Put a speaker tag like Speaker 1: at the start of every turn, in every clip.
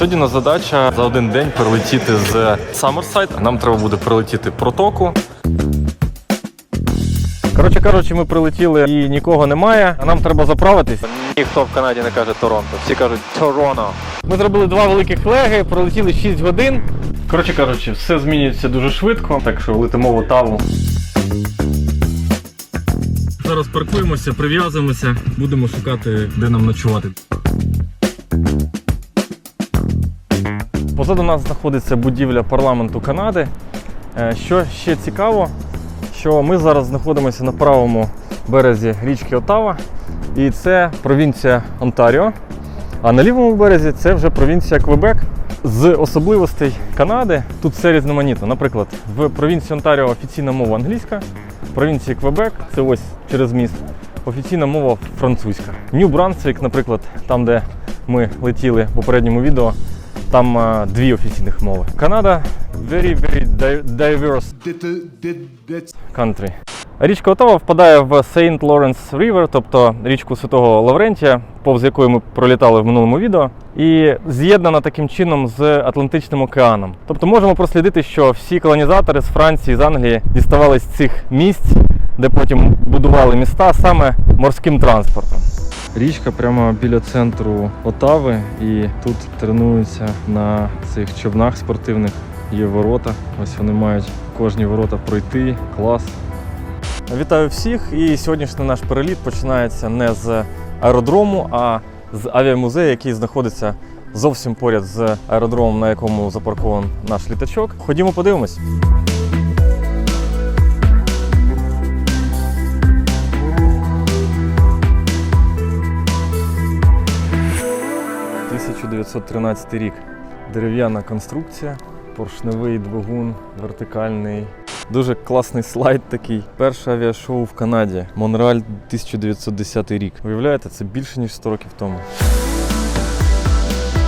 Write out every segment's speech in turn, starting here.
Speaker 1: Сьогодні у нас задача за один день перелетіти з Саммерсайд. Нам треба буде прилетіти протоку. Коротше кажучи, ми прилетіли і нікого немає, а нам треба заправитись. Ніхто в Канаді не каже Торонто, всі кажуть Торонто. Ми зробили два великих леги, пролетіли 6 годин. Коротше кажучи, все змінюється дуже швидко, так що летимо в Отаву. Зараз паркуємося, прив'язуємося, будемо шукати, де нам ночувати. Позаду нас знаходиться будівля парламенту Канади. Е, Що ще цікаво, що ми зараз знаходимося на правому березі річки Отава, і це провінція Онтаріо. А на лівому березі це вже провінція Квебек. З особливостей Канади тут все різноманітно. Наприклад, в провінції Онтаріо офіційна мова англійська, в провінції Квебек, це ось через міст, офіційна мова французька. Нью-Брансвік, наприклад, там, де ми летіли в попередньому відео, там а, дві офіційних мови. Канада very, very diverse country. Річка Отава впадає в Saint Lawrence River, тобто річку Святого Лаврентія, повз якої ми пролітали в минулому відео, і з'єднана таким чином з Атлантичним океаном. Тобто можемо прослідити, що всі колонізатори з Франції, з Англії діставали з цих місць, де потім будували міста саме морським транспортом. Річка прямо біля центру Отави, і тут тренуються на цих човнах спортивних. Є ворота. Ось вони мають кожні ворота пройти. Клас. Вітаю всіх! І сьогоднішній наш переліт починається не з аеродрому, а з авіамузею, який знаходиться зовсім поряд з аеродромом, на якому запаркований наш літачок. Ходімо подивимось. «1913 рік. Дерев'яна конструкція, поршневий двигун, вертикальний. Дуже класний слайд такий. Перше авіашоу в Канаді. Монреаль 1910 рік. Уявляєте, це більше ніж 100 років тому.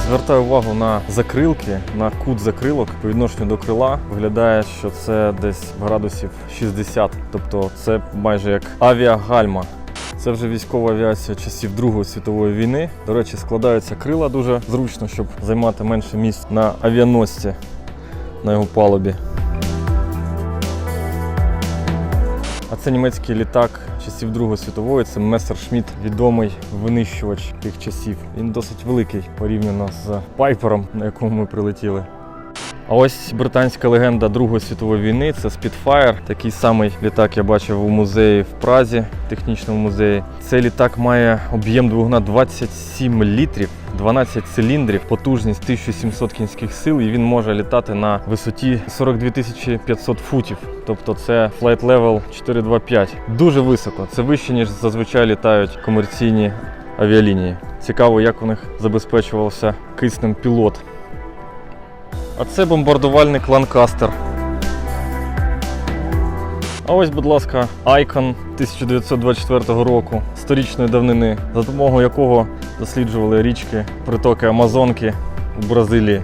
Speaker 1: Звертаю увагу на закрилки, на кут закрилок по відношенню до крила. Виглядає, що це десь в градусів 60. Тобто це майже як авіагальма. Це вже військова авіація часів Другої світової війни. До речі, складаються крила дуже зручно, щоб займати менше місць на авіаносці на його палубі. А це німецький літак часів Другої світової. Це Мессершмітт, відомий винищувач тих часів. Він досить великий порівняно з Пайпером, на якому ми прилетіли. А ось британська легенда Другої світової війни це Spitfire. Такий самий літак я бачив у музеї в Празі, технічному музеї. Цей літак має об'єм двигуна 27 літрів. 12 циліндрів, потужність 1700 кінських сил, і він може літати на висоті 42 500 футів. Тобто це flight level 425. Дуже високо. Це вище, ніж зазвичай літають комерційні авіалінії. Цікаво, як у них забезпечувався киснем пілот. А це бомбардувальник Ланкастер. А ось, будь ласка, Айкон 1924 року, сторічної давнини, за допомогою якого досліджували річки, притоки Амазонки у Бразилії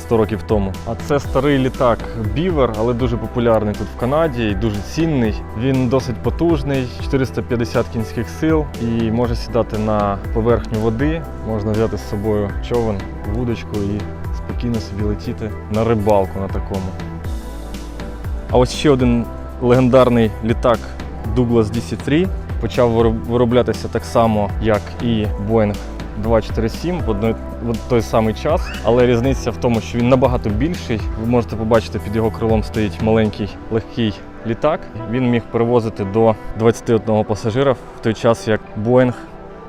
Speaker 1: 100 років тому. А це старий літак Бівер, але дуже популярний тут в Канаді і дуже цінний. Він досить потужний, 450 кінських сил і може сідати на поверхню води. Можна взяти з собою човен, вудочку і спокійно собі летіти на рибалку на такому. А ось ще один легендарний літак Douglas DC-3 почав вироблятися так само, як і Boeing 247 в, одной, в той самий час, але різниця в тому, що він набагато більший. Ви можете побачити, під його крилом стоїть маленький легкий літак. Він міг перевозити до 21 пасажира в той час, як Boeing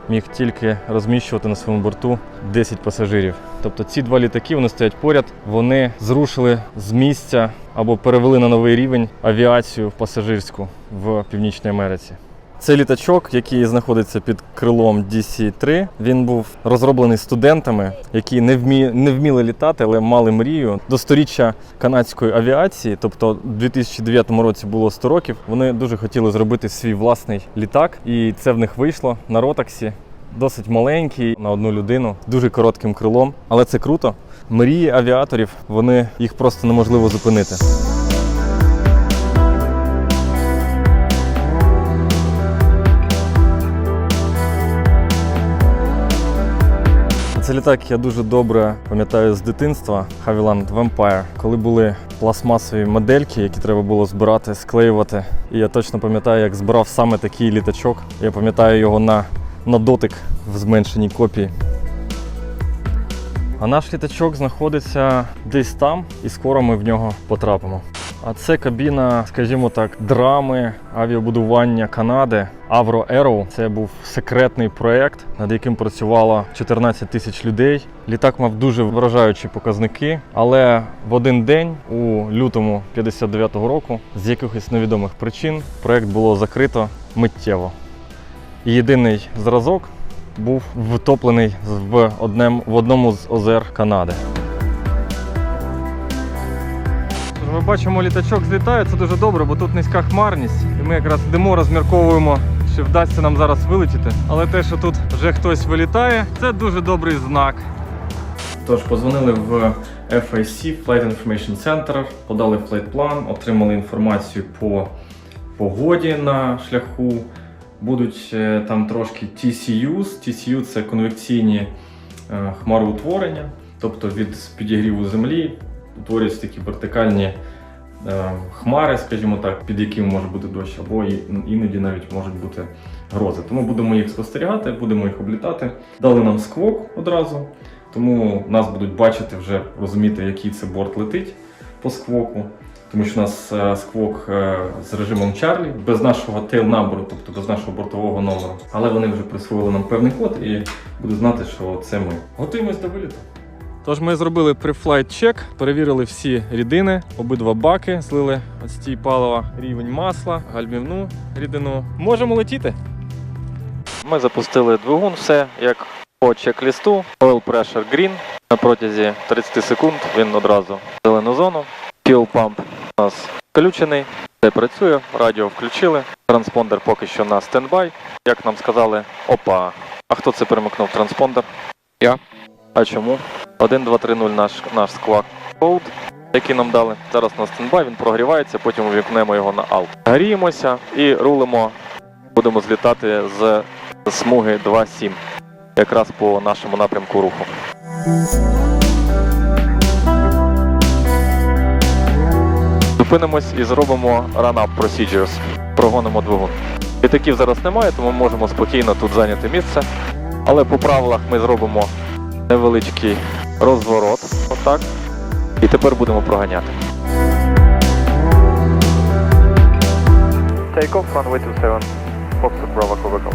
Speaker 1: міг тільки розміщувати на своєму борту 10 пасажирів. Тобто ці два літаки вони стоять поряд, вони зрушили з місця або перевели на новий рівень авіацію пасажирську в Північній Америці. Це літачок, який знаходиться під крилом DC-3. Він був розроблений студентами, які не, вмі... не вміли літати, але мали мрію. До сторіччя канадської авіації, тобто у 2009 році було 100 років. Вони дуже хотіли зробити свій власний літак, і це в них вийшло на Ротаксі. Досить маленький на одну людину, дуже коротким крилом, але це круто. Мрії авіаторів, вони їх просто неможливо зупинити. Це літак я дуже добре пам'ятаю з дитинства Havilland Vampire, коли були пластмасові модельки, які треба було збирати, склеювати. І я точно пам'ятаю, як збирав саме такий літачок. Я пам'ятаю його на, на дотик в зменшеній копії. А наш літачок знаходиться десь там, і скоро ми в нього потрапимо. А це кабіна, скажімо так, драми авіабудування Канади Avro Aero. Це був секретний проект, над яким працювало 14 тисяч людей. Літак мав дуже вражаючі показники, але в один день, у лютому 59-го року, з якихось невідомих причин, проект було закрито миттєво. І єдиний зразок був втоплений в одному з озер Канади. Ми бачимо, літачок злітає, це дуже добре, бо тут низька хмарність. І ми якраз йдемо, розмірковуємо, чи вдасться нам зараз вилетіти. Але те, що тут вже хтось вилітає, це дуже добрий знак. Тож позвонили в FIC, Flight Information Center, подали флайт-план, отримали інформацію по погоді на шляху. Будуть е, там трошки TCUs. TCU це конвекційні е, хмароутворення, тобто від підігріву землі утворюються такі вертикальні е, хмари, скажімо так, під якими може бути дощ, або іноді навіть можуть бути грози. Тому будемо їх спостерігати, будемо їх облітати. Дали нам сквок одразу, тому нас будуть бачити вже розуміти, який це борт летить по сквоку. Тому що у нас е, сквок е, з режимом Чарлі, без нашого number, тобто без нашого бортового номеру. Але вони вже присвоїли нам певний код і будуть знати, що це ми. Готуємось до виліту. Тож ми зробили префлайт чек, перевірили всі рідини, обидва баки, злили стій палива, рівень масла, гальмівну рідину. Можемо летіти. Ми запустили двигун, все як по чек-лісту. Oil pressure green. На протязі 30 секунд він одразу в зелену зону. Fuel pump у нас включений, все працює, радіо включили. Транспондер поки що на стендбай. Як нам сказали, опа. А хто це перемикнув транспондер?
Speaker 2: Я.
Speaker 1: А чому? 1, 2, 3, 0 наш, наш склад код, який нам дали. Зараз на стендбай, він прогрівається, потім увімкнемо його на alt. Гріємося і рулимо. Будемо злітати з смуги 2.7, якраз по нашому напрямку руху. Зупинимось і зробимо run-up procedures. Прогонимо двигун. Літаків зараз немає, тому можемо спокійно тут зайняти місце. Але по правилах ми зробимо невеличкий розворот. Отак. І тепер будемо проганяти.
Speaker 2: Take off runway 27, Foxtrot Bravo Covercall.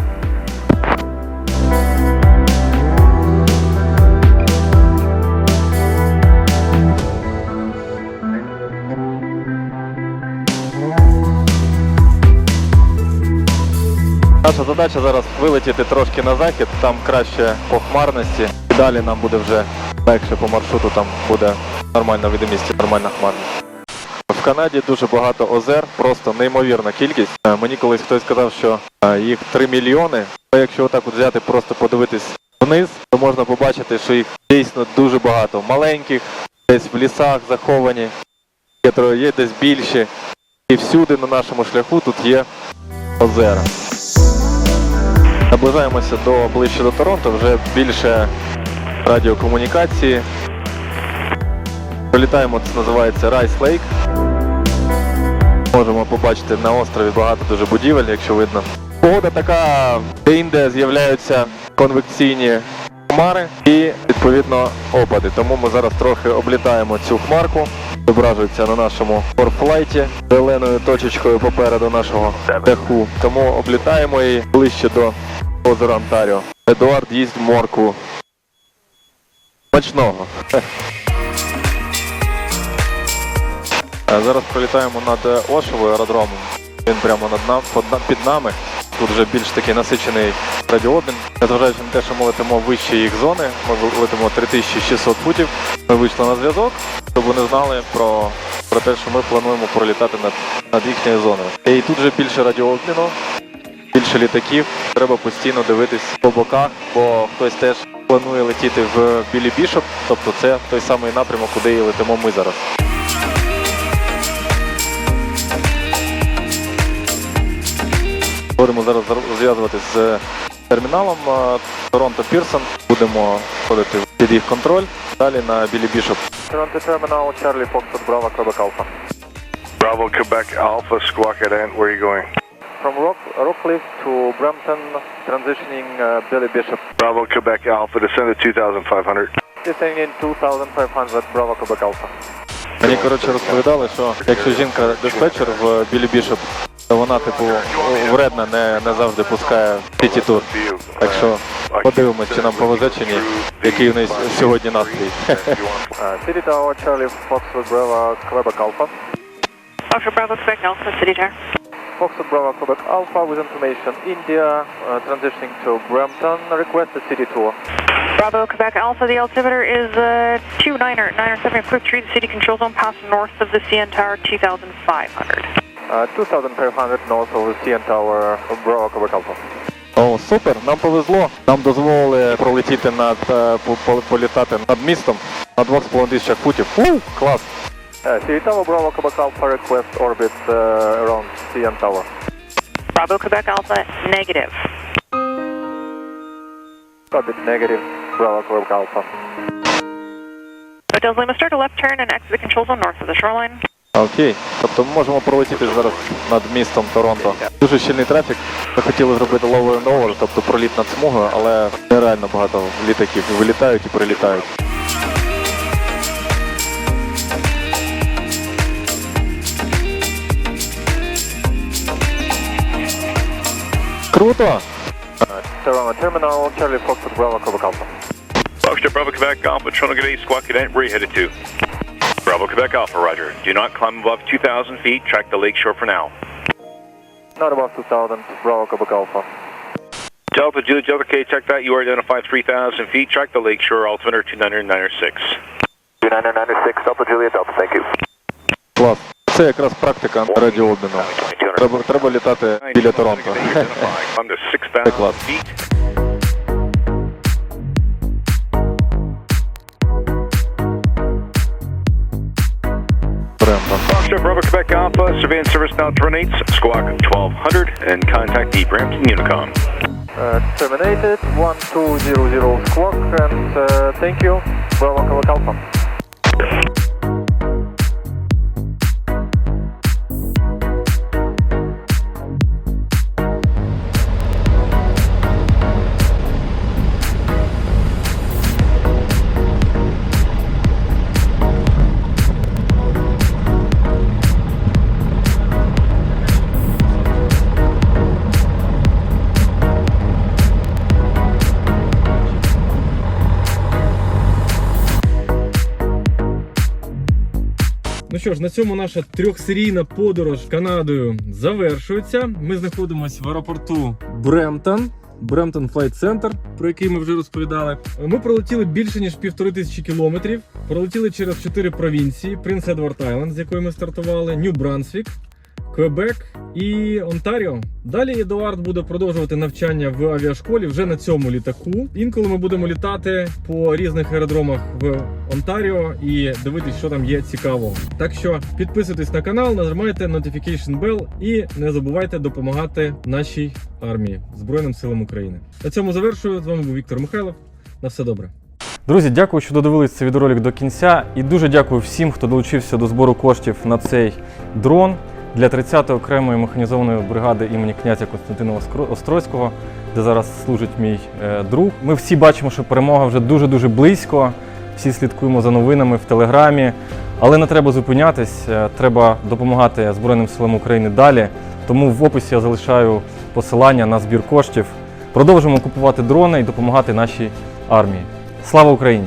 Speaker 1: Наша задача зараз вилетіти трошки на захід, там краще по хмарності. Далі нам буде вже легше по маршруту, там буде нормальна видимість, нормальна хмарність. В Канаді дуже багато озер, просто неймовірна кількість. Е, Мені колись хтось сказав, що е, їх 3 мільйони. А якщо отак от взяти, просто подивитись вниз, то можна побачити, що їх дійсно дуже багато. Маленьких, десь в лісах заховані, є десь більші. І всюди на нашому шляху тут є озера. Наближаємося до ближче до Торонто, вже більше радіокомунікації. Пролітаємо, це називається Rice Lake. Можемо побачити на острові багато дуже будівель, якщо видно. Погода така, де-інде з'являються конвекційні хмари і відповідно опади. Тому ми зараз трохи облітаємо цю хмарку. Зображується на нашому форфлайті зеленою точечкою попереду нашого даху. Тому облітаємо її ближче до озера Онтаріо. Едуард їсть моркву. Смачного. Зараз пролітаємо над Ошевою аеродромом. Він прямо над нам, під нами. Тут вже більш такий насичений радіообмін. Незважаючи на те, що ми летимо вище їх зони, ми летимо 3600 футів. Ми вийшли на зв'язок, щоб вони знали про, про те, що ми плануємо пролітати над, над їхньою зоною. І тут вже більше радіообміну, більше літаків. Треба постійно дивитись по боках, бо хтось теж планує летіти в Білі Бішоп, тобто це той самий напрямок, куди і летимо ми зараз. Будемо зараз зв'язуватися з терміналом Торонто Пірсон. Будемо входити в під їх контроль. Далі на Білі Бішоп.
Speaker 2: Toronto Terminal, Charlie Foxtrot Bravo Quebec Alpha.
Speaker 3: Bravo, Quebec Alpha, Squawk at Ant, where are you going?
Speaker 2: From Rock, Rockcliffe to Brampton, transitioning uh, Billy Bishop.
Speaker 3: Bravo, Quebec Alpha, descend to 2500.
Speaker 2: Descending 2500 Bravo Quebec Alpha.
Speaker 1: Мені коротше розповідали, що якщо жінка диспетчер в Білі Бішоп, то вона типу вредна, не, не завжди пускає сіті тур. Так що подивимось, чи нам повезе чи ні, який у неї сьогодні настрій.
Speaker 2: Uh, City Tower, Charlie Foxtrot Bravo Quebec Alpha.
Speaker 4: Foxtrot Bravo, Quebec Alpha, City Tower.
Speaker 2: Foxtrot Bravo Quebec Alpha with information India, uh, transitioning to Brampton, requested city tour.
Speaker 4: Bravo, Quebec Alpha, the altimeter is uh, 29er, 97, clear through the city control zone, pass north of the CN Tower, 2500.
Speaker 2: Uh, 2500 north of the CN Tower, Bravo Quebec Alpha.
Speaker 1: О, супер, нам повезло. Нам дозволили пролетіти над е, по- по- політати над містом на 2,5 тисячах футів. Фу, клас.
Speaker 2: Uh, Tower, Bravo Quebec Alpha, request orbit uh, around CN Tower.
Speaker 4: Bravo, Quebec Alpha, negative.
Speaker 2: Orbit negative, Bravo Quebec Alpha.
Speaker 4: Hotels Lima, start a left turn and exit the control zone north of the shoreline.
Speaker 1: Окей. Тобто ми можемо пролетіти зараз над містом Торонто. Дуже щільний трафік. Ми хотіли зробити lower and over, тобто проліт над смугою, але нереально багато літаків вилітають і прилітають. Utah.
Speaker 2: Uh, Serrano Terminal, Charlie Foxtrot Bravo, Quebec Alpha.
Speaker 3: Foxtrot Bravo, Quebec Alpha, Toronto Grenade, Squawk Cadet, where are headed to? Bravo, Quebec Alpha, roger. Do not climb above 2,000 feet, track the lakeshore for now.
Speaker 2: Not above 2,000, Bravo, Quebec Alpha.
Speaker 3: Delta Juliet Delta K, check that. You are identified 3,000 feet. Track the lakeshore, altimeter 2996.
Speaker 2: 2996, Delta Julia Delta, thank you.
Speaker 1: Plus. Це якраз практика радіообміну. Треба, треба літати біля Торонто.
Speaker 3: I'm to 6,000
Speaker 1: Це клас.
Speaker 3: feet.
Speaker 1: Бремтон.
Speaker 3: Foxtrot Bravo, Quebec Alpha, surveillance service now terminates. Squawk 1200 and contact the Brampton Unicom.
Speaker 2: Uh, terminated, 1200 squawk, and uh, thank you, Bravo Quebec Alpha.
Speaker 5: Ну що ж, на цьому наша трьохсерійна подорож Канадою завершується. Ми знаходимося в аеропорту Бремтон. Бремтон Флайт Центр, про який ми вже розповідали. Ми пролетіли більше ніж півтори тисячі кілометрів. Пролетіли через чотири провінції: Принц Едвард Айленд, з якої ми стартували, Нью Брансвік, Квебек і Онтаріо. Далі Едуард буде продовжувати навчання в авіашколі вже на цьому літаку. Інколи ми будемо літати по різних аеродромах в Онтаріо і дивитись, що там є цікавого. Так що підписуйтесь на канал, нажимайте Notification Bell і не забувайте допомагати нашій армії Збройним силам України. На цьому завершую. З вами був Віктор Михайлов. На все добре.
Speaker 1: Друзі, дякую, що додивились цей відеоролик до кінця. І дуже дякую всім, хто долучився до збору коштів на цей дрон для 30-ї окремої механізованої бригади імені князя Костянтина Оскро- Острозького, де зараз служить мій е, друг. Ми всі бачимо, що перемога вже дуже-дуже близько. Всі слідкуємо за новинами в телеграмі. Але не треба зупинятись, е, треба допомагати Збройним силам України далі. Тому в описі я залишаю посилання на збір коштів. Продовжуємо купувати дрони і допомагати нашій армії. Слава Україні!